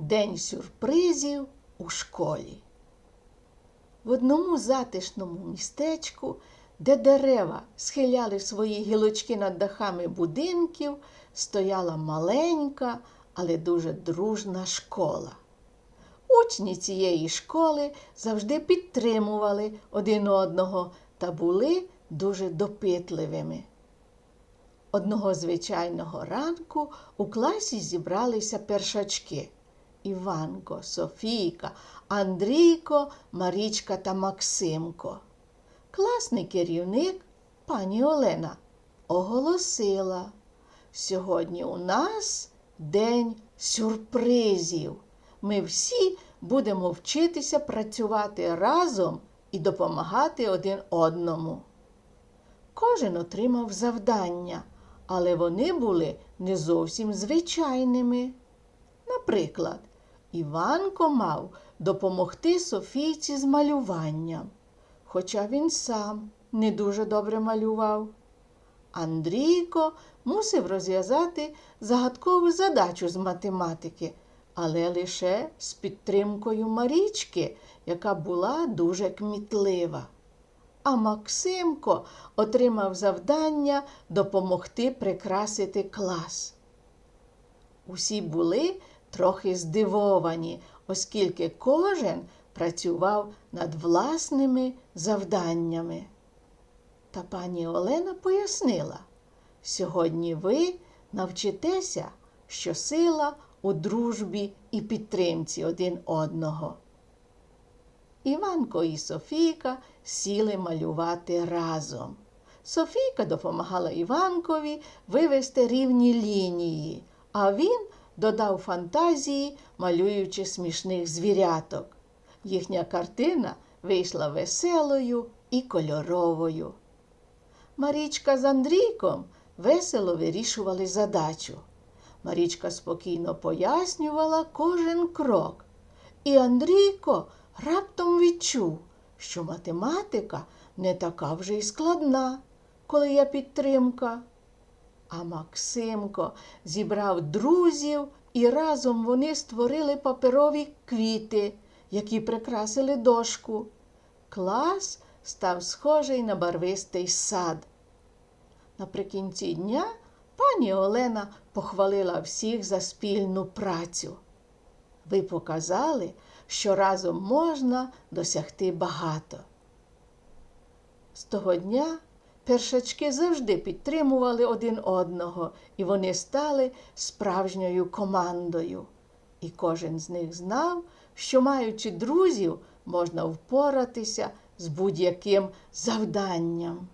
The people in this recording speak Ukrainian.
День сюрпризів у школі. В одному затишному містечку, де дерева схиляли свої гілочки над дахами будинків, стояла маленька, але дуже дружна школа. Учні цієї школи завжди підтримували один одного та були дуже допитливими. Одного звичайного ранку у класі зібралися першачки Іванко, Софійка, Андрійко, Марічка та Максимко. Класний керівник пані Олена оголосила, сьогодні у нас день сюрпризів. Ми всі будемо вчитися працювати разом і допомагати один одному. Кожен отримав завдання, але вони були не зовсім звичайними. Наприклад, Іванко мав допомогти Софійці з малюванням, хоча він сам не дуже добре малював. Андрійко мусив розв'язати загадкову задачу з математики, але лише з підтримкою Марічки, яка була дуже кмітлива. А Максимко отримав завдання допомогти прикрасити клас. Усі були трохи здивовані, оскільки кожен працював над власними завданнями. Та пані Олена пояснила, сьогодні ви навчитеся, що сила у дружбі і підтримці один одного. Іванко і Софійка сіли малювати разом. Софійка допомагала Іванкові вивести рівні лінії, а він додав фантазії, малюючи смішних звіряток. Їхня картина вийшла веселою і кольоровою. Марічка з Андрійком весело вирішували задачу. Марічка спокійно пояснювала кожен крок. І Андрійко раптом відчув, що математика не така вже й складна, коли є підтримка. А Максимко зібрав друзів і разом вони створили паперові квіти, які прикрасили дошку. Клас став схожий на барвистий сад. Наприкінці дня пані Олена похвалила всіх за спільну працю. Ви показали, що разом можна досягти багато. З того дня першачки завжди підтримували один одного, і вони стали справжньою командою. І кожен з них знав, що, маючи друзів, можна впоратися з будь-яким завданням.